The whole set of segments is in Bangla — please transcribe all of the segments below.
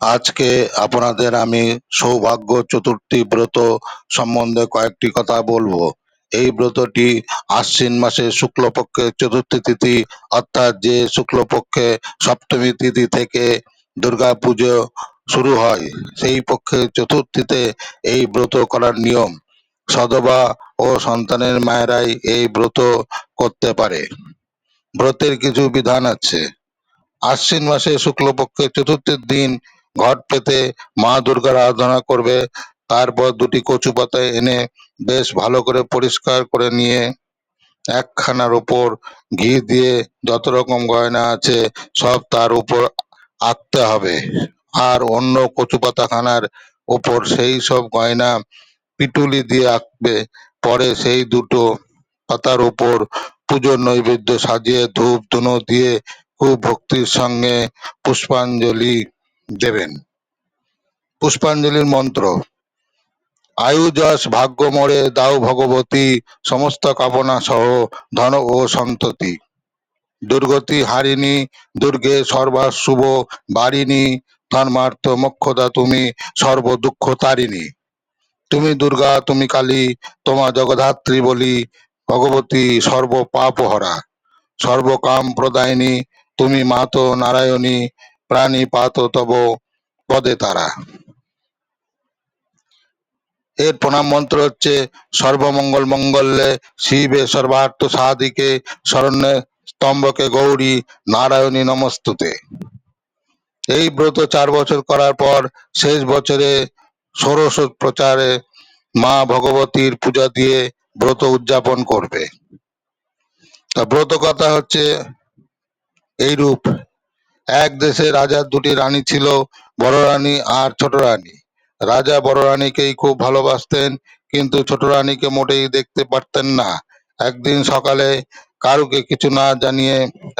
আজকে আপনাদের আমি সৌভাগ্য চতুর্থী ব্রত সম্বন্ধে কয়েকটি কথা বলব। এই ব্রতটি আশ্বিন মাসে শুক্লপক্ষের চতুর্থী তিথি, অর্থাৎ যে শুক্লপক্ষে সপ্তমী তিথি থেকে দুর্গা পুজো শুরু হয়, সেই পক্ষে চতুর্থীতে এই ব্রত করার নিয়ম। সধবা ও সন্তানের মায়েরাই এই ব্রত করতে পারে। ব্রতের কিছু বিধান আছে। আশ্বিন মাসে শুক্লপক্ষের চতুর্থীর দিন ঘট পেতে মা দুর্গার আরাধনা করবে। তারপর দুটি কচু পাতা এনে বেশ ভালো করে পরিষ্কার করে নিয়ে একখানার উপর ঘি দিয়ে যত রকম গয়না আছে সব তার উপর আঁকতে হবে। আর অন্য কচু পাতাখানার উপর সেই সব গয়না পিটুলি দিয়ে আঁকবে। পরে সেই দুটো পাতার উপর পুজোর নৈবেদ্য সাজিয়ে ধূপ ধুনো দিয়ে খুব ভক্তির সঙ্গে পুষ্পাঞ্জলি দেবেন। পুষ্পাঞ্জলির মন্ত্র, আয়ু যশ ভাগ্য মোড়ে দাও ভগবতী, সমস্ত কামনা সহ ধন ও সন্ততি। দুর্গতি হারিণী, দুর্গে সর্বা শুভ বারিণী, ধর্মার্থ মোক্ষদা তুমি সর্ব দুঃখ তারিণী। তুমি দুর্গা, তুমি কালী, তোমা জগধাত্রী বলি ভগবতী সর্ব পাপ হরা সর্বকাম প্রদায়িনী, তুমি মাতো নারায়ণী প্রাণী পাত তব পদে তারা। এর প্রণাম মন্ত্র হচ্ছে, সর্বমঙ্গল মঙ্গলে শিবে সর্বার্থ সাধিকে, শরণ্যে স্তম্ভকে গৌরী নারায়ণী নমস্তুতে। এই ব্রত চার বছর করার পর শেষ বছরে ষোড়শ প্রচারে মা ভগবতীর পূজা দিয়ে ব্রত উদযাপন করবে। তা ব্রত কথা হচ্ছে, এইরূপ এক দেশে রাজার দুটি রানী ছিল, বড় রানী আর ছোট রানী। রাজা বড় রানীকেই খুব ভালোবাসতেন, কিন্তু ছোট রানীকে মোটেই দেখতে পারতেন না। একদিন সকালে কারুকে কিছু না জানিয়ে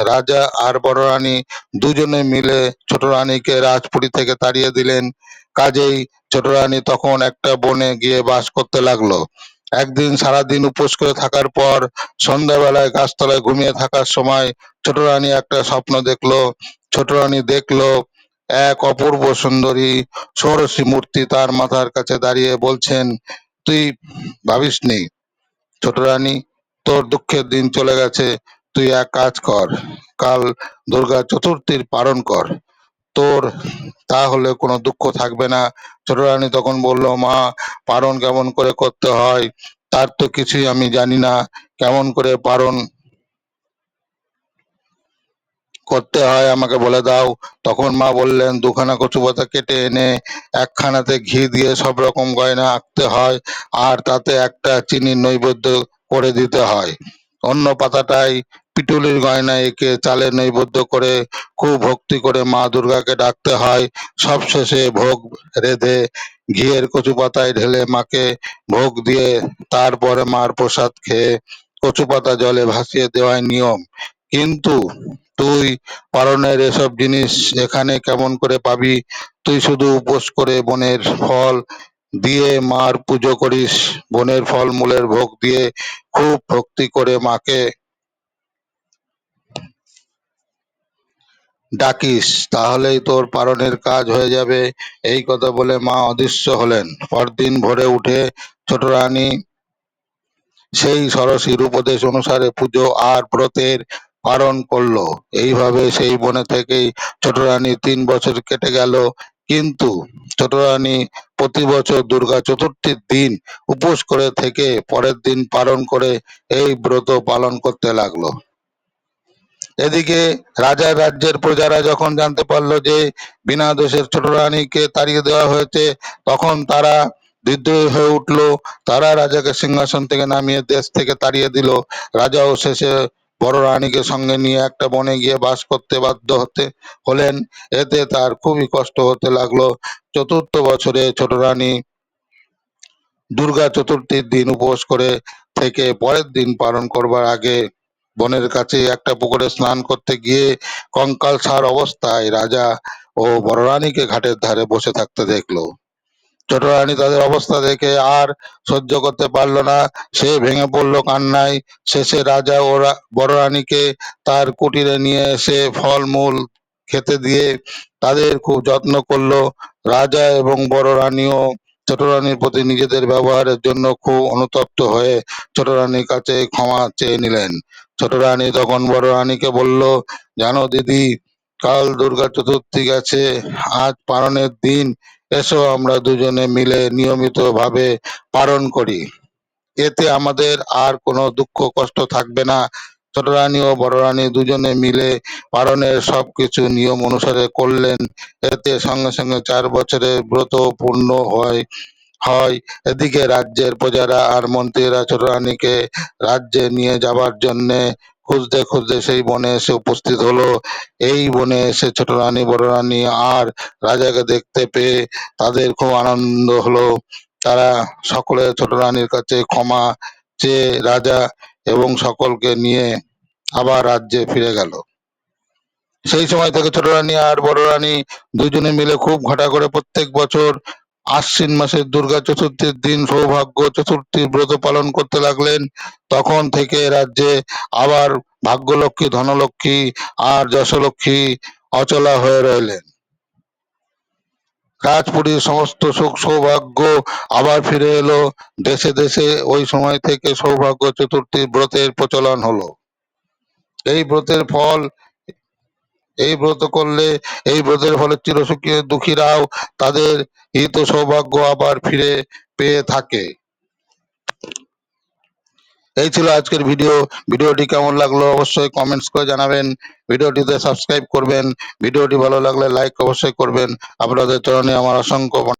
রাজা আর বড় রানী দুজনে মিলে ছোট রানীকে রাজপুরী থেকে তাড়িয়ে দিলেন। কাজেই ছোট রানী তখন একটা বনে গিয়ে বাস করতে লাগল। একদিন সারাদিন উপোস করে থাকার পর সন্ধ্যাবেলায় গাছতলায় ঘুমিয়ে থাকার সময় ছোট রানী একটা স্বপ্ন দেখল। ছোট রানী দেখল এক অপূর্ব সুন্দরী ষোড়শী মূর্তি তার মাথার কাছে দাঁড়িয়ে বলছেন, তুই ভাবিস নি ছোট রানী তোর দুঃখের দিন চলে গেছে। তুই এক কাজ কর, কাল দুর্গা চতুর্থীর পালন কর। তোর তাহলে কোনো দুঃখ থাকবে না। ছোট রানী তখন বলল, মা পালন কেমন করে করতে হয়? তার তো কিছুই আমি জানি না। কেমন করে পালন করতে হয় আমাকে বলে দাও। তখন মা বললেন, দুখানা কচু পাতা কেটে এনে একখানাতে ঘি দিয়ে সব রকম গয়না আঁকতে হয়, আর তাতে একটা চিনির নৈবেদ্য করে দিতে হয়। অন্য পাতাটায় পিটুলির গয়না এঁকে চালের নৈবেদ্য করে, খুব ভক্তি করে মা দুর্গাকে ডাকতে হয়। সবশেষে ভোগ রেঁধে ঘিয়ের কচু পাতায় ঢেলে মাকে ভোগ দিয়ে তারপরে মার প্রসাদ খেয়ে কচু পাতা জলে ভাসিয়ে দেওয়াই নিয়ম। কিন্তু তুই পালনের এসব জিনিস এখানে কেমন করে পাবি? তুই শুধু উপোস করে বনের ফল দিয়ে মার পুজো করিস। বনের ফল মূলের ভোগ দিয়ে খুব ভক্তি করে মাকে ডাকিস, তাহলেই তোর পারণের কাজ হয়ে যাবে। এই কথা বলে মা অদৃশ্য হলেন। পরদিন ভোরে উঠে ছোট রানী সেই সরসীর উপদেশ অনুসারে পুজো আর ব্রতের পালন করল। এইভাবে সেই বনে থেকেই ছোট রানী তিন বছর কেটে গেল। কিন্তু ছোট রানী প্রতি বছর দুর্গা চতুর্থীর দিন উপোস করে থেকে পরের দিন পালন করে এই ব্রত পালন করতে লাগল। এদিকে রাজার রাজ্যের প্রজারা যখন জানতে পারল যে বিনা দোষের ছোট রানীকে তাড়িয়ে দেওয়া হয়েছে, তখন তারা বিদ্রোহী হয়ে উঠল। তারা রাজাকে সিংহাসন থেকে নামিয়ে দেশ থেকে তাড়িয়ে দিল। রাজাও শেষে বড় রানীকে সঙ্গে নিয়ে একটা বনে গিয়ে বাস করতে বাধ্য হতে হলেন। এতে তার খুবই কষ্ট হতে লাগল। চতুর্থ বছরে ছোট রানী দুর্গা চতুর্থীর দিন উপোস করে থেকে পরের দিন পালন করবার আগে বনের কাছে একটা পুকুরে স্নান করতে গিয়ে কঙ্কাল সার অবস্থায় রাজা ও বড় রানীকে ঘাটের ধারে বসে থাকতে দেখল। ছোট রানী তাদের অবস্থা দেখে আর সহ্য করতে পারল না। সে ভেঙে পড়ল কান্নায়। শেষে রাজা ও বড় রানীকে তার কুটিরে নিয়ে এসে ফলমূল খেতে দিয়ে তাদের খুব যত্ন করল। রাজা এবং বড় রানীও ছোট রানীর প্রতি নিজেদের ব্যবহারের জন্য খুব অনুতপ্ত হয়ে ছোট রানীর কাছে ক্ষমা চেয়ে নিলেন। ছোট রানী তখন বড় রানীকে বলল, জানো দিদি, কাল দুর্গা চতুর্থী গেছে, আজ পালনের দিন, এসো আমরা দুজনে মিলে নিয়মিত ভাবে পালন করি। এতে আমাদের আর কোনো দুঃখ কষ্ট থাকবে না। ছোট রানী ও বড় রানী দুজনে মিলে পালনের সবকিছু নিয়ম অনুসারে করলেন। এতে সঙ্গে সঙ্গে চার বছরের ব্রত পূর্ণ হয়। হয়। এদিকে রাজ্যের প্রজারা আর মন্ত্রীরা ছোট রানীকে রাজ্যে নিয়ে যাবার জন্যে খুঁজতে খুঁজতে সেই বনে এসে উপস্থিত হলো। এই বনে এসে ছোট রানী, বড় রানী আর রাজাকে দেখতে পেয়ে তাদের খুব আনন্দ হলো। তারা সকলে ছোট রানীর কাছে ক্ষমা চেয়ে রাজা এবং সকলকে নিয়ে আবার রাজ্যে ফিরে গেল। সেই সময় থেকে ছোট রানী আর বড় রানী দুজনে মিলে খুব ঘটা করে প্রত্যেক বছর আশ্বিন মাসের দুর্গা চতুর্থীর দিন সৌভাগ্য চতুর্থীর ব্রত পালন করতে লাগলেন। তখন থেকে রাজ্যে আবার ভাগ্যলক্ষ্মী, ধনলক্ষ্মী আর যশলক্ষ্মী অচলা হয়ে রইলেন। রাজপুরীর সমস্ত সুখ সৌভাগ্য আবার ফিরে এলো। দেশে দেশে ওই সময় থেকে সৌভাগ্য চতুর্থীর ব্রতের প্রচলন হলো। এই ব্রতের ফল এই ব্রত করলে, এই ব্রতের ফলে চিরসুখী দুঃখীরাও তাদের হিত সৌভাগ্য আবার ফিরে পেয়ে থাকে। এই ছিল আজকের ভিডিও। ভিডিওটি কেমন লাগল অবশ্যই কমেন্টস করে জানাবেন। ভিডিওটিতে সাবস্ক্রাইব করবেন। ভিডিওটি ভালো লাগলে লাইক অবশ্যই করবেন। আপনাদের চরণে আমার অসংখ্য